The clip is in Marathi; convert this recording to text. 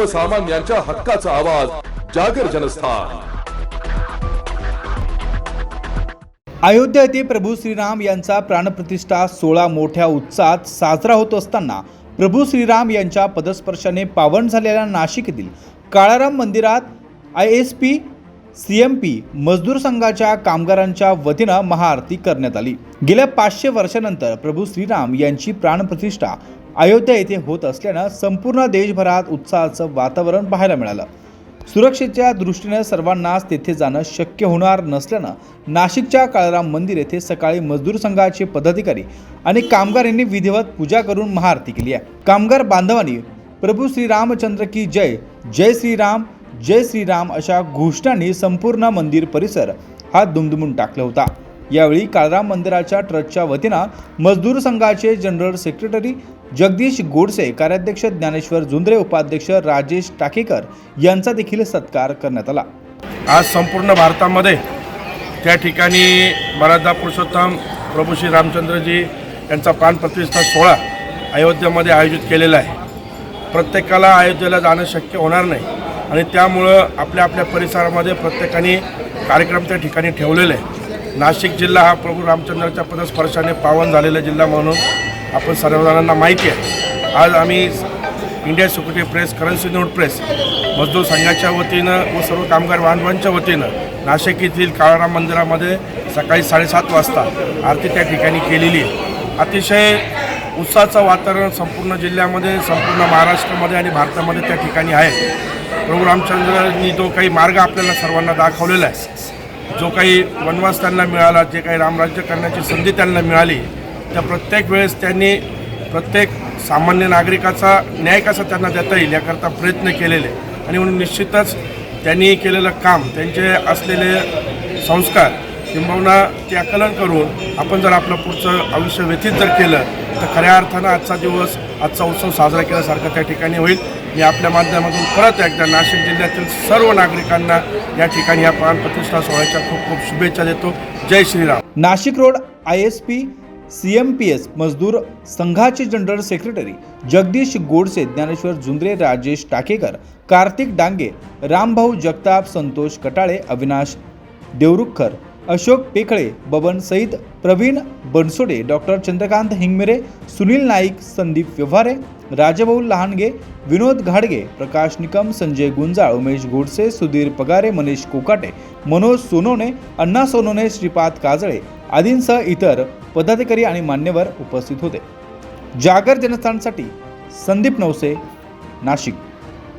सर्वसामान्यांच्या हक्काचा आवाज जागर जनस्थान. अयोध्या येथे प्रभू श्रीराम यांचा प्राणप्रतिष्ठा सोळा मोठ्या उत्साहात साजरा होत असताना प्रभू श्रीराम यांच्या पदस्पर्शाने पावन झालेल्या नाशिक येथील काळाराम मंदिरात I S P C M P Mazdoor संघाच्या कामगारांच्या वतीनं महाआरती करण्यात आली. गेल्या पाचशे वर्षानंतर प्रभू श्रीराम यांची प्राणप्रतिष्ठा अयोध्या येथे होत असल्यानं संपूर्ण देशभरात उत्साहाचं वातावरण पाहायला मिळालं. सुरक्षेच्या दृष्टीनं सर्वांनाच तेथे जाणं शक्य होणार नसल्यानं नाशिकच्या काळाराम मंदिर येथे सकाळी मजदूर संघाचे पदाधिकारी आणि कामगार यांनी विधिवत पूजा करून महाआरती केली आहे. कामगार बांधवांनी प्रभू श्रीरामचंद्र की जय जय श्रीराम जय श्रीराम अशा घोषणांनी संपूर्ण मंदिर परिसर हा दुमदुमून टाकला होता. यावेळी काळराम मंदिराच्या ट्रस्टच्या वतीनं मजदूर संघाचे जनरल सेक्रेटरी जगदीश गोडसे कार्याध्यक्ष ज्ञानेश्वर झुंद्रे उपाध्यक्ष राजेश टाकेकर यांचा देखील सत्कार करण्यात आला. आज संपूर्ण भारतामध्ये त्या ठिकाणी मराठा पुरुषोत्तम प्रभू श्री रामचंद्रजी यांचा प्राणप्रतिष्ठा सोहळा अयोध्येमध्ये आयोजित केलेला आहे. प्रत्येकाला अयोध्येला जाणं शक्य होणार नाही आणि त्यामुळं आपल्या आपल्या परिसरामध्ये प्रत्येकाने कार्यक्रम त्या ठिकाणी ठेवलेले आहे. नाशिक जिल्हा हा प्रभू रामचंद्राच्या पदस्पर्शाने पावन झालेला जिल्हा म्हणून आपण सर्वजणांना माहिती आहे. आज आम्ही India security press currency note press Mazdoor संघाच्या वतीनं व सर्व कामगार बांधवांच्या वतीनं नाशिक येथील काळाराम मंदिरामध्ये सकाळी साडेसात वाजता आरती त्या ठिकाणी केलेली आहे. अतिशय उत्साहाचं वातावरण संपूर्ण जिल्ह्यामध्ये संपूर्ण महाराष्ट्रामध्ये आणि भारतामध्ये त्या ठिकाणी आहे. प्रभू रामचंद्रांनी जो काही मार्ग आपल्याला सर्वांना दाखवलेला आहे जो काही वनवास त्यांना मिळाला जे काही रामराज्य करण्याची संधी त्यांना मिळाली त्या प्रत्येक वेळेस त्यांनी प्रत्येक सामान्य नागरिकाचा न्याय कसा त्यांना देता येईल याकरता प्रयत्न केलेले. आणि म्हणून निश्चितच त्यांनी केलेलं काम त्यांचे असलेले संस्कार किंबहुना ते आकलन करून आपण जर आपलं पुढचं आयुष्य व्यतीत जर केलं तर खऱ्या अर्थानं आजचा दिवस आजचा उत्सव साजरा केल्यासारखा त्या ठिकाणी होईल. मी आपल्या माध्यमातून परत एकदा नाशिक जिल्ह्यातील सर्व नागरिकांना या ठिकाणी या प्राणप्रतिष्ठा सोहळ्याच्या खूप खूप शुभेच्छा देतो. जय Shriram. Nashik road I S P C M P S मजदूर संघाचे general secretary Jagdish Godse Dnyaneshwar Zundre Rajesh Takekar Kartik Dange Rambhau Jagtap Santosh Katale Avinash Devrukhkar Ashok Pekhale Baban Sayeed Pravin Bansode doctor Chandrakant Hingmire Sunil Naik Sandeep Vyavahare Rajbhau Lahange Vinod घाडगे प्रकाश निकम संजय गुंजाळ उमेश गोडसे सुधीर पगारे मनीष कोकाटे मनोज सोनोने अण्णा सोनोने श्रीपाद काजळे आदींसह इतर पदाधिकारी आणि मान्यवर उपस्थित होते. जागर जनस्थानसाठी संदीप नवसे नाशिक.